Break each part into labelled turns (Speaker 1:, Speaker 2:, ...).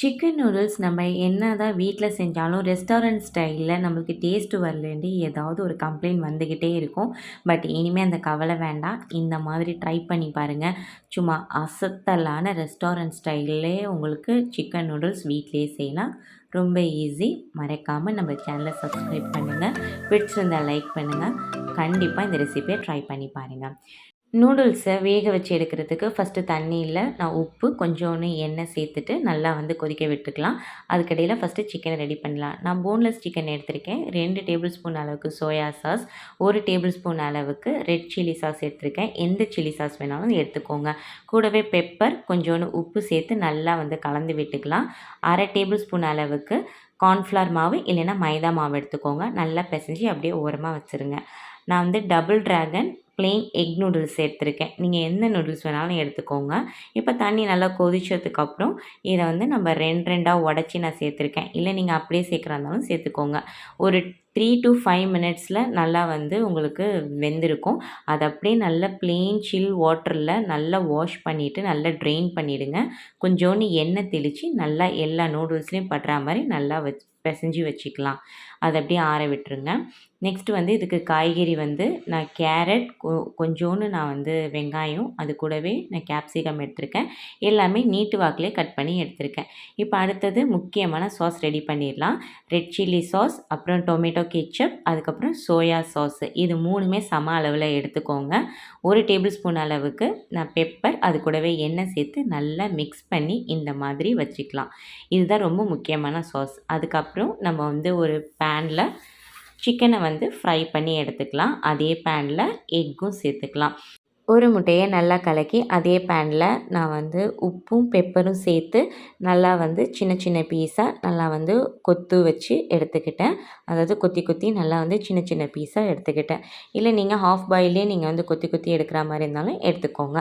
Speaker 1: Chicken noodles நம்ம என்ன தான் வீட்டில் செஞ்சாலும் ரெஸ்டாரண்ட் ஸ்டைலில் நம்மளுக்கு டேஸ்ட்டு வரலேருந்து ஏதாவது ஒரு கம்ப்ளைண்ட் வந்துக்கிட்டே இருக்கும். பட் இனிமேல் அந்த கவலை வேண்டாம். இந்த மாதிரி ட்ரை பண்ணி பாருங்கள் சும்மா அசத்தலான ரெஸ்டாரண்ட் ஸ்டைல்லே உங்களுக்கு சிக்கன் நூடுல்ஸ் வீட்லேயே செய்யலாம். ரொம்ப ஈஸி மறக்காமல் நம்ம சேனலை சப்ஸ்கிரைப் பண்ணுங்கள் பிடிச்சிருந்தால் லைக் பண்ணுங்கள் கண்டிப்பாக இந்த ரெசிபியை ட்ரை பண்ணி பாருங்கள் நூடுல்ஸை வேக வச்சு எடுக்கிறதுக்கு ஃபஸ்ட்டு தண்ணியில் நான் உப்பு கொஞ்சோண்டு எண்ணெய் சேர்த்துட்டு நல்லா வந்து கொதிக்க விட்டுக்கலாம். அதுக்கடையில் ஃபஸ்ட்டு சிக்கனை ரெடி பண்ணலாம். நான் போன்லெஸ் சிக்கன் எடுத்திருக்கேன். ரெண்டு டேபிள் ஸ்பூன் அளவுக்கு சோயா சாஸ் ஒரு டேபிள் ஸ்பூன் அளவுக்கு ரெட் சில்லி சாஸ் எடுத்திருக்கேன். எந்த சில்லி சாஸ் வேணாலும் எடுத்துக்கோங்க. கூடவே பெப்பர் கொஞ்சோன்னு உப்பு சேர்த்து நல்லா வந்து கலந்து விட்டுக்கலாம். அரை டேபிள் ஸ்பூன் அளவுக்கு கார்ன்ஃப்ளவர் மாவு இல்லைன்னா மைதா மாவு எடுத்துக்கோங்க. நல்லா பிசைஞ்சு அப்படியே ஓரமாக வச்சுருங்க. நான் வந்து double dragon plain egg noodles எடுத்திருக்கேன். நீங்கள் எந்த நூடுல்ஸ் வேணாலும் எடுத்துக்கோங்க. இப்போ தண்ணி நல்லா கொதிச்சதுக்கப்புறம் இதை வந்து நம்ம ரெண்டு ரெண்டாக உடச்சி நான் சேர்த்துருக்கேன். இல்லை நீங்கள் அப்படியே சேர்க்குறா இருந்தாலும் சேர்த்துக்கோங்க. ஒரு த்ரீ டு ஃபைவ் மினிட்ஸில் நல்லா வந்து உங்களுக்கு வெந்திருக்கும். அதை அப்படியே நல்லா ப்ளெயின் சில் வாட்டரில் நல்லா வாஷ் பண்ணிவிட்டு நல்லா ட்ரெயின் பண்ணிவிடுங்க கொஞ்சோண்டு எண்ணெய் தெளித்து நல்லா எல்லா நூடுல்ஸ்லேயும் படுற மாதிரி நல்லா வச் பிசைஞ்சு வச்சுக்கலாம். அதை அப்படியே ஆற விட்டுருங்க. நெக்ஸ்ட்டு வந்து இதுக்கு காய்கறி வந்து நான் கேரட் கொ கொஞ்சோண்டு நான் வந்து வெங்காயம் அது கூடவே நான் கேப்சிகம் எடுத்திருக்கேன். எல்லாமே நீட்டு வாக்கிலே கட் பண்ணி எடுத்திருக்கேன். இப்போ அடுத்தது முக்கியமான சாஸ் ரெடி பண்ணிடலாம். ரெட் சில்லி சாஸ் அப்புறம் டொமேட்டோ கெச்சப் அதுக்கப்புறம் சோயா சாஸ் இது மூணுமே சம அளவில் எடுத்துக்கோங்க. ஒரு டேபிள் ஸ்பூன் அளவுக்கு நான் பெப்பர் அது கூடவே எண்ணெய் சேர்த்து நல்லா மிக்ஸ் பண்ணி இந்த மாதிரி வச்சுக்கலாம். இதுதான் ரொம்ப முக்கியமான சாஸ் அதுக்கப்புறம் நம்ம வந்து ஒரு பேனில் சிக்கனை வந்து ஃப்ரை பண்ணி எடுத்துக்கலாம். அதே பேனில் எக்கும் சேர்த்துக்கலாம். ஒரு முட்டையை நல்லா கலக்கி அதே பேனில் நான் வந்து உப்பும் பெப்பரும் சேர்த்து நல்லா வந்து சின்ன சின்ன பீஸாக நல்லா வந்து கொத்து வச்சு எடுத்துக்கிட்டேன். அதாவது கொத்தி கொத்தி நல்லா வந்து சின்ன சின்ன பீஸாக எடுத்துக்கிட்டேன். இல்லை நீங்கள் ஹாஃப் பாயிலே நீங்கள் வந்து கொத்தி கொத்தி எடுக்கிற மாதிரி இருந்தாலும் எடுத்துக்கோங்க.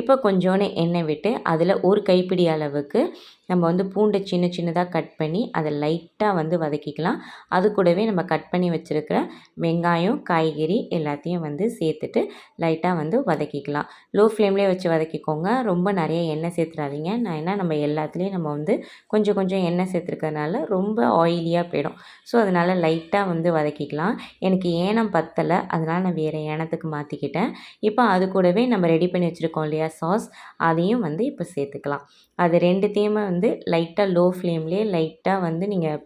Speaker 1: இப்போ கொஞ்சோன்னு எண்ணெய் விட்டு அதில் ஒரு கைப்பிடி அளவுக்கு நம்ம வந்து பூண்டை சின்ன சின்னதாக கட் பண்ணி அதை லைட்டாக வந்து வதக்கிக்கலாம். அது கூடவே நம்ம கட் பண்ணி வச்சுருக்கிற வெங்காயம் காய்கறி எல்லாத்தையும் வந்து சேர்த்துட்டு லைட்டாக வந்து வதக்கி வதக்கிக்கலாம். லோ ஃப்ளேம்லேயே வச்சு வதக்கிக்கோங்க. ரொம்ப நிறைய எண்ணெய் சேர்த்துறாதீங்க. நான் ஏன்னா நம்ம எல்லாத்துலேயும் நம்ம வந்து கொஞ்சம் கொஞ்சம் எண்ணெய் சேர்த்துருக்கறனால ரொம்ப ஆயிலியாக போயிடும். ஸோ அதனால் லைட்டாக வந்து வதக்கிக்கலாம். எனக்கு ஏனம் பத்தலை. அதனால் நான் வேறு ஏனத்துக்கு மாற்றிக்கிட்டேன் இப்போ அது கூடவே நம்ம ரெடி பண்ணி வச்சுருக்கோம் இல்லையா சாஸ் அதையும் வந்து இப்போ சேர்த்துக்கலாம். அது ரெண்டுத்தையுமே வந்து லைட்டாக லோ ஃப்ளேம்லேயே லைட்டாக வந்து நீங்கள்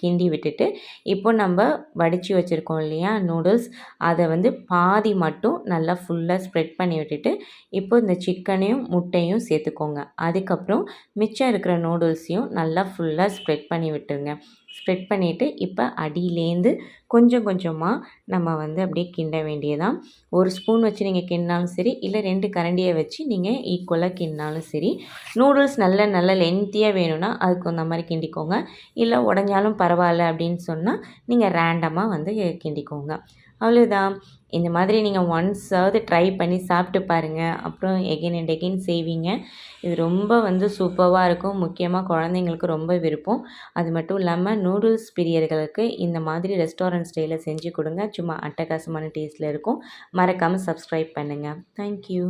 Speaker 1: கிண்டி விட்டுட்டு இப்போ நம்ம வடித்து வச்சுருக்கோம் இல்லையா நூடுல்ஸ் அதை வந்து பாதி மட்டும் நல்லா ஃபுல்லாக ஸ்ப்ரெட் பண்ணி விட்டுட்டு இப்போ இந்த சிக்கனையும் முட்டையும் சேர்த்துக்கோங்க. அதுக்கப்புறம் மிச்சம் இருக்கிற நூடுல்ஸையும் நல்லா ஃபுல்லாக ஸ்ப்ரெட் பண்ணி விட்டுருங்க. ஸ்ப்ரெட் பண்ணிவிட்டு இப்போ அடியிலேருந்து கொஞ்சம் கொஞ்சமாக நம்ம வந்து அப்படியே கிண்ட வேண்டியதான் ஒரு ஸ்பூன் வச்சு நீங்கள் கிண்டினாலும் சரி இல்லை ரெண்டு கரண்டியை வச்சு நீங்கள் ஈக்குவலாக கிண்டினாலும் சரி. நூடுல்ஸ் நல்ல நல்ல லென்த்தியாக வேணும்னா அதுக்கு அந்த மாதிரி கிண்டிக்கோங்க. இல்லை உடஞ்சாலும் பரவாயில்ல அப்படின்னு சொன்னால் நீங்கள் ரேண்டமாக வந்து கிண்டிக்கோங்க. அவ்வளோதான் இந்த மாதிரி நீங்கள் ஒன்ஸாவது ட்ரை பண்ணி சாப்பிட்டு பாருங்கள் அப்புறம் எகெயின் அண்ட் எகெயின் செய்வீங்க. இது ரொம்ப வந்து சூப்பராக இருக்கும். முக்கியமாக குழந்தைங்களுக்கு ரொம்ப விருப்பம். அது மட்டும் இல்லாமல் நூடுல்ஸ் பிரியர்களுக்கு இந்த மாதிரி ரெஸ்டாரண்ட் ஸ்டைலில் செஞ்சு கொடுங்க. சும்மா அட்டகாசமான டேஸ்ட்டில் இருக்கும். மறக்காமல் சப்ஸ்கிரைப் பண்ணுங்கள் தேங்க்யூ